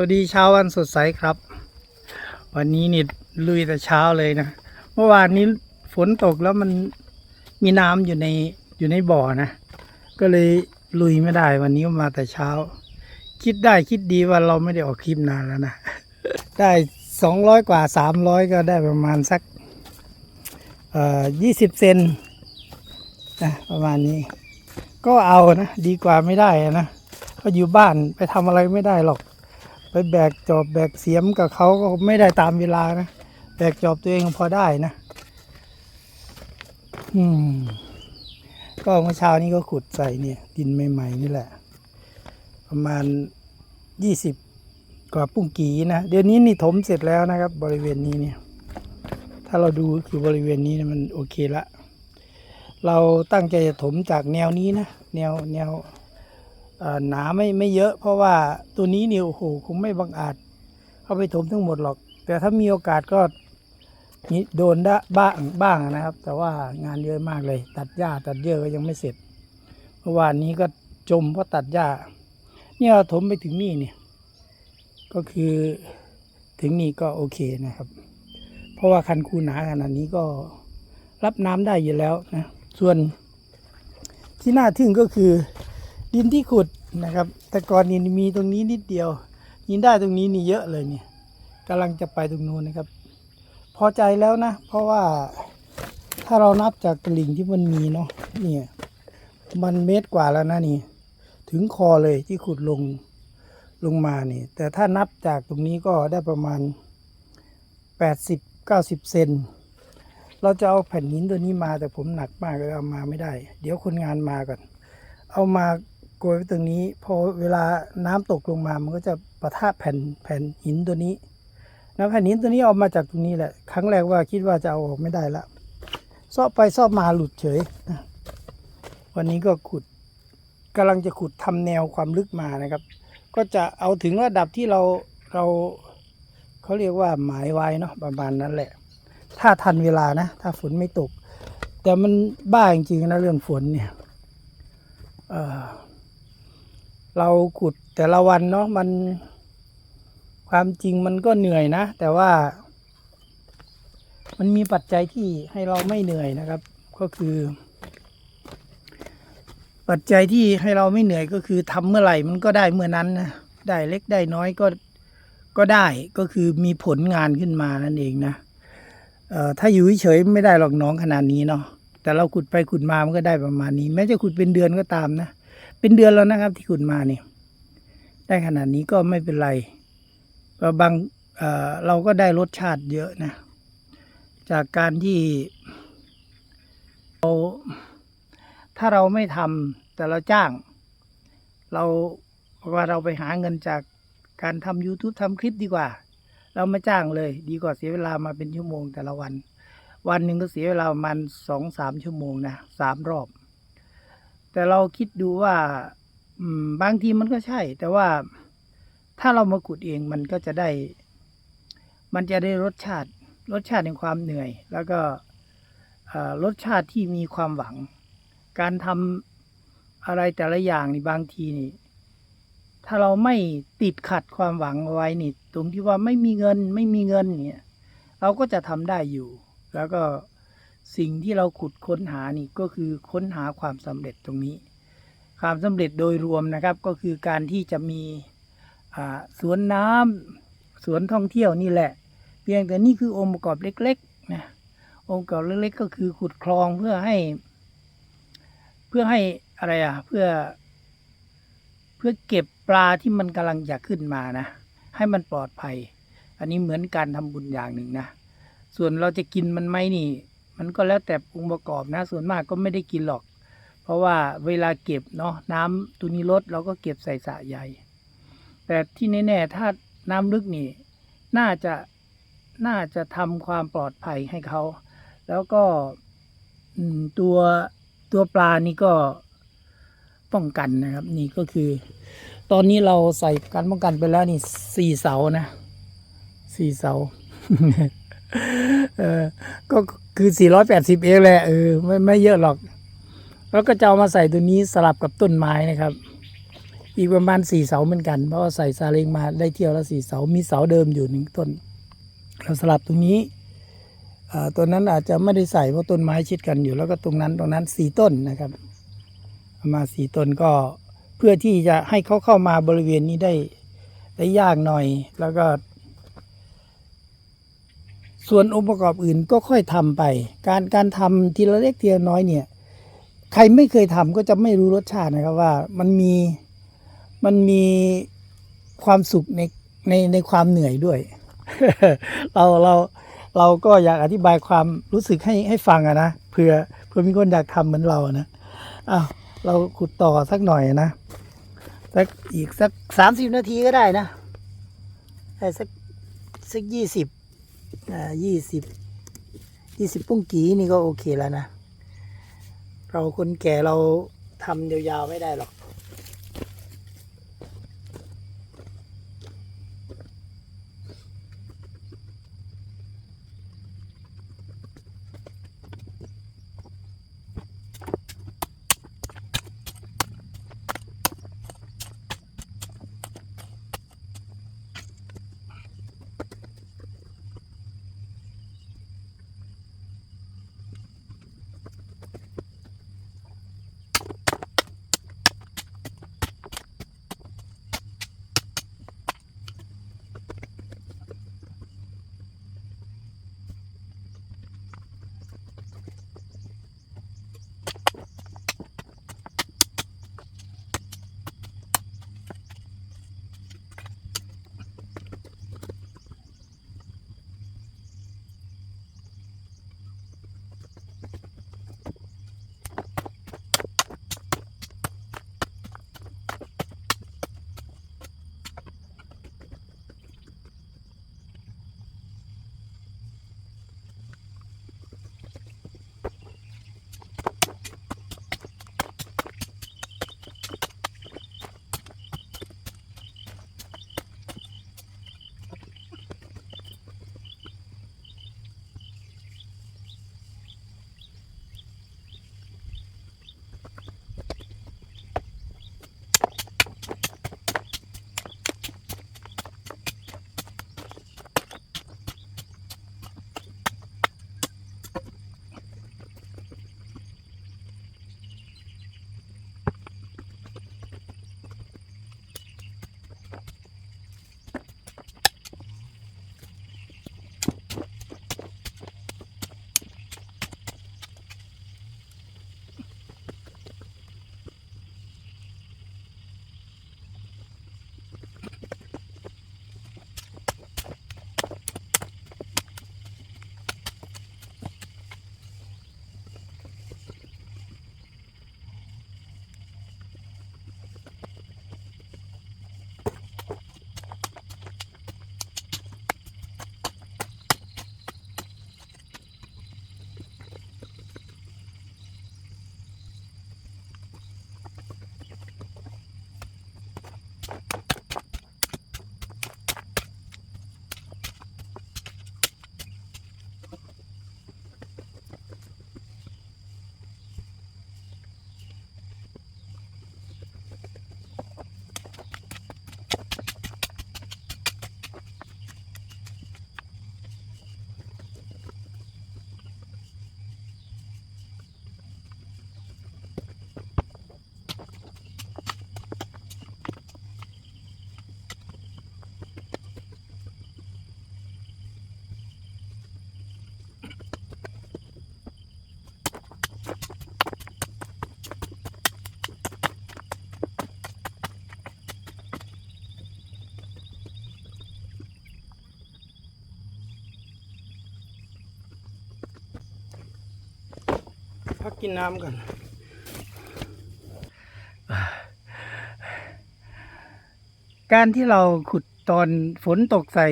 วัสดีเช้าวันสดใสครับ วันนี้นี่ลุยแต่เช้าเลยนะ เมื่อวานนี้ฝนตกแล้วมันมีน้ำอยู่ในอยู่ในบ่อนะ ก็เลยลุยไม่ได้ วันนี้มาแต่เช้า คิดได้คิดดีว่าเราไม่ได้ออกคลิปนานแล้วนะ ได้สองร้อยกว่าสามร้อยก็ได้ประมาณสักเอ่อยี่สิบเซนนะประมาณนี้ ก็เอานะ ดีกว่าไม่ได้อะนะก็อยู่บ้านไปทำอะไรไม่ได้หรอก ไปแบกจอบแบกเสียมกับเขาก็ไม่ได้ตามเวลานะแบกจอบตัวเองพอได้นะ อืม ก็เมื่อเช้านี้ก็ขุดใส่เนี่ย ดินใหม่ๆนี่แหละ ประมาณยี่สิบกว่าปุ้งกีนะ เดี๋ยวนี้นี่ถมเสร็จแล้วนะครับ บริเวณนี้เนี่ย ถ้าเราดูคือบริเวณนี้มันโอเคละ เราตั้งใจจะถมจากแนวนี้นะ แนวแนว หนาไม่ไม่เยอะ เพราะว่าตัวนี้เนี่ยโอ้โหคงไม่บังอาจเข้าไปถมทั้งหมดหรอก แต่ถ้ามีโอกาสก็นี่โดนได้บ้างบ้างนะครับ แต่ว่างานเยอะมากเลย ตัดหญ้าตัดเยอะก็ยังไม่เสร็จเมื่อวานนี้ก็จมเพราะตัดหญ้าเนี่ยเราถมไปถึงนี่เนี่ยก็คือถึงนี่ก็โอเคนะครับ เพราะว่าคันคูหนาขนาดนี้ก็รับน้ำได้อยู่แล้วนะส่วนที่น่าทึ่งก็คือ ดินที่ขุดนะครับ แต่ก่อนนี่มีตรงนี้นิดเดียวยินได้ตรงนี้นี่เยอะเลยเนี่ยกำลังจะไปตรงนู้นนะครับ พอใจแล้วนะ เพราะว่าถ้าเรานับจากตลิ่งที่มันมีเนาะเนี่ยมันเมตรกว่าแล้วนะนี่ ถึงคอเลยที่ขุดลงลงมานี่ แต่ถ้านับจากตรงนี้ก็ได้ประมาณ 80 90 เซนเราจะเอาแผ่นหินตัวนี้มาแต่ผมหนักมากเลยเอามาไม่ได้ เดี๋ยวคนงานมาก่อน เอามา โกยไว้ตรงนี้ พอเวลาน้ำตกลงมา มันก็จะปะทะแผ่นแผ่นหินตัวนี้นะแผ่นหินตัวนี้เออกมาจากตรงนี้แหละ ครั้งแรกว่าคิดว่าจะเอาออกไม่ได้ละซอบไปซอบมาหลุดเฉยนะวันนี้ก็ขุดกำลังจะขุดทำแนวความลึกมานะครับ ก็จะเอาถึงระดับที่เราเราเขาเรียกว่าหมายไว้เนาะประมาณนั้นแหละ ถ้าทันเวลานะ ถ้าฝนไม่ตก แต่มันบ้าจริงๆนะเรื่องฝนเนี่ย เราขุดแต่ละวันเนาะมันความจริงมันก็เหนื่อยนะ แต่ว่า มันมีปัจจัยที่ให้เราไม่เหนื่อยนะครับ ก็คือ ปัจจัยที่ให้เราไม่เหนื่อยก็คือทำเมื่อไหร่มันก็ได้เมื่อนั้นนะได้เล็กได้น้อยก็ก็ได้ก็คือมีผลงานขึ้นมานั่นเองนะเอ่อถ้าอยู่เฉยไม่ได้หรอกน้องขนาดนี้เนาะแต่เราขุดไปขุดมามันก็ได้ประมาณนี้ แม้จะขุดเป็นเดือนก็ตามนะ เป็นเดือนแล้วนะครับที่ขุดมาเนี่ยได้ขนาดนี้ก็ไม่เป็นไรก็บางเเราก็ได้รสชาติเยอะนะ จากการที่เราถ้าเราไม่ทำแต่เราจ้าง เราว่าเราไปหาเงินจากการทำ YouTube ทำคลิปดีกว่า เราไม่จ้างเลย ดีกว่าเสียเวลามาเป็นชั่วโมงแต่ละวัน วันหนึ่งก็เสียเวลาประมาณสองสามชั่วโมงนะสามรอบ แต่เราคิดดูว่าบางทีมันก็ใช่ แต่ว่าถ้าเรามาขุดเองมันก็จะได้ มันจะได้รสชาติ รสชาติในความเหนื่อย แล้วก็รสชาติที่มีความหวัง การทำอะไรแต่ละอย่างนี่บางทีนี่ ถ้าเราไม่ติดขัดความหวังเอาไว้นี่ ตรงที่ว่าไม่มีเงิน ไม่มีเงินเนี่ย เราก็จะทำได้อยู่ แล้วก็ สิ่งที่เราขุดค้นหานี่ก็คือค้นหาความสำเร็จตรงนี้ ความสำเร็จโดยรวมนะครับก็คือการที่จะมีสวนน้ำสวนท่องเที่ยวนี่แหละ เพียงแต่นี่คือองค์ประกอบเล็กๆนะองค์ประกอบเล็กๆก็คือขุดคลองเพื่อให้ เพื่อให้อะไรอะเพื่อ เพื่อเก็บปลาที่มันกำลังจะขึ้นมานะให้มันปลอดภัย อันนี้เหมือนการทำบุญอย่างหนึ่งนะส่วนเราจะกินมันไหมนี่ มันก็แล้วแต่องค์ประกอบนะ ส่วนมากก็ไม่ได้กินหรอก เพราะว่าเวลาเก็บเนาะน้ำตัวนี้ลดเราก็เก็บใส่สระใหญ่ แต่ที่แน่ๆถ้าน้ำลึกนี่ น่าจะน่าจะทำความปลอดภัยให้เขา แล้วก็ตัวตัวปลานี่ก็ป้องกันนะครับ นี่ก็คือ ตอนนี้เราใส่การป้องกันไปแล้วนี่สี่เสานะสี่เสาเออก็ คือ 480 เองแหละเออไม่ไม่เยอะหรอก แล้วก็จะเอามาใส่ตัวนี้สลับกับต้นไม้นะครับ อีกประมาณสี่เสาเหมือนกัน เพราะว่าใส่ซาเล้งมาได้เที่ยวละสี่เสา มีเสาเดิมอยู่หนึ่งต้น เราสลับตรงนี้อ่าตัวนั้นอาจจะไม่ได้ใส่เพราะต้นไม้ชิดกันอยู่ แล้วก็ตรงนั้นตรงนั้นสี่ต้นนะครับมาสี่ต้นก็เพื่อที่จะให้เขาเข้ามาบริเวณนี้ได้ได้ยากหน่อย แล้วก็ ส่วนองค์ประกอบอื่นก็ค่อยทำไป การการทำทีละเล็กทีละน้อยเนี่ย ใครไม่เคยทำก็จะไม่รู้รสชาตินะครับว่ามันมีมันมีความสุขในในในความเหนื่อยด้วย เราเราเราก็อยากอธิบายความรู้สึกให้ให้ฟังอะนะเผื่อเผื่อมีคนอยากทำเหมือนเรานะอ้าวเราขุดต่อสักหน่อยนะสักอีกสักสามสิบนาทีก็ได้นะสักสักยี่สิบ ยี่สิบยี่สิบปุ้งกีนี่ก็โอเคแล้วนะ เราคนแก่เราทำยาวๆไม่ได้หรอก พักกินน้ำก่อนการที่เราขุดตอนฝนตกใส่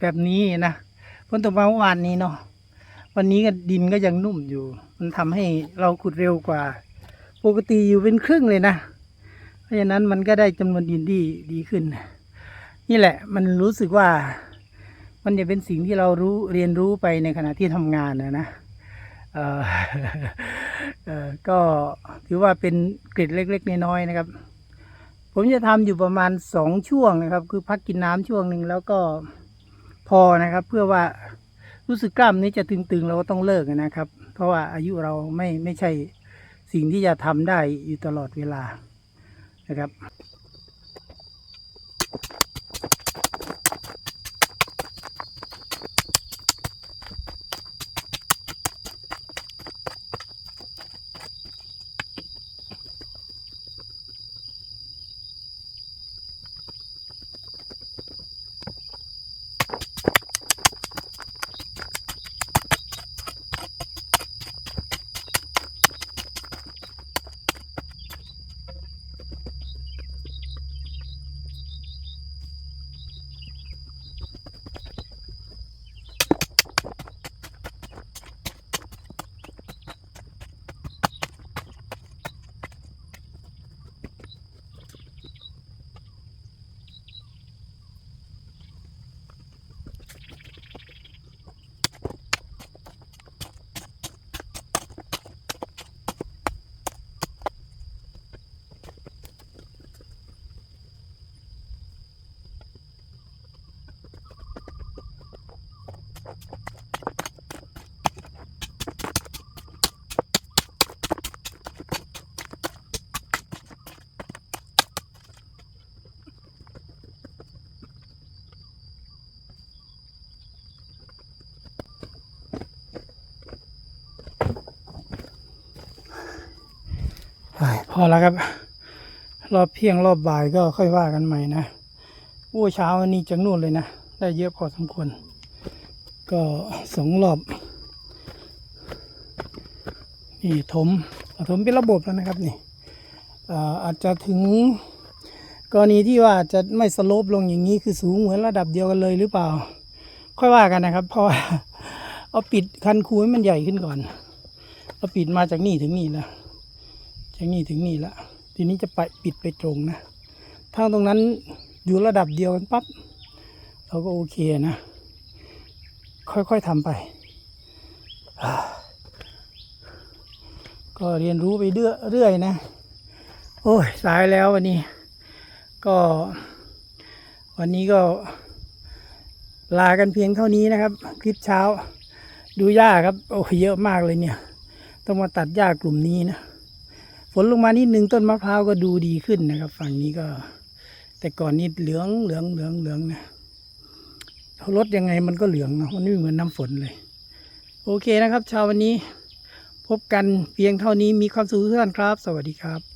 แบบนี้นะฝนตกมาเมื่อวานนี้เนาะวันนี้ก็ดินก็ยังนุ่มอยู่ มันทำให้เราขุดเร็วกว่า ปกติอยู่เป็นครึ่งเลยนะ เพราะฉะนั้นมันก็ได้จำนวนดินที่ดีขึ้น นี่แหละ มันรู้สึกว่า มันจะเป็นสิ่งที่เรารู้เรียนรู้ไปในขณะที่ทำงานนะนะ ก็ถือว่าเป็นเกร็ดเล็ก ๆ น้อยๆนะครับ ผมจะทำอยู่ประมาณสองช่วงนะครับ คือพักกินน้ำช่วงหนึ่งแล้วก็พอนะครับ เพื่อว่ารู้สึกกล้ามนี้จะตึงๆเราก็ต้องเลิกนะครับ เพราะว่าอายุเราไม่ไม่ใช่สิ่งที่จะทำได้อยู่ตลอดเวลานะครับ อแล้วครับ รอบเที่ยงรอบบ่ายก็ค่อยว่ากันใหม่นะโอ้เช้าวันนี้จังนู่นเลยนะ ได้เยอะพอสมควร ก็สองรอบ นี่ถมถมเป็นระบบแล้วนะครับนี่อาจจะถึงกรณีที่ว่าจะไม่สโลปลงอย่างนี้คือสูงเหมือนระดับเดียวกันเลยหรือเปล่า ค่อยว่ากันนะครับ เพราะว่าเอาปิดคันคูให้มันใหญ่ขึ้นก่อน เอาปิดมาจากนี่ถึงนี่แล้ว จากนี่ถึงนี่ละทีนี้จะไปปิดไปตรงนะ ถ้าตรงนั้นอยู่ระดับเดียวกันปั๊บเราก็โอเคนะ ค่อยๆทำไป ก็เรียนรู้ไปเรื่อยเรื่อยนะ โอ้ยสายแล้ววันนี้ ก็ วันนี้ก็ลากันเพียงเท่านี้นะครับ คลิปเช้า ดูหญ้าครับ โอ้เยอะมากเลยเนี่ย ต้องมาตัดหญ้ากลุ่มนี้นะ นลงมานิดนึงต้นมะพร้าวก็ดูดีขึ้นนะครับ ฝั่งนี้ก็ แต่ก่อนนี้เหลืองเหลืองเหลืองเหลืองนะรดยังไงมันก็เหลืองนะมันไม่เหมือนน้ำฝนเลย โอเคนะครับ ชาววันนี้ พบกันเพียงเท่านี้มีความสุขทุกท่านครับ สวัสดีครับ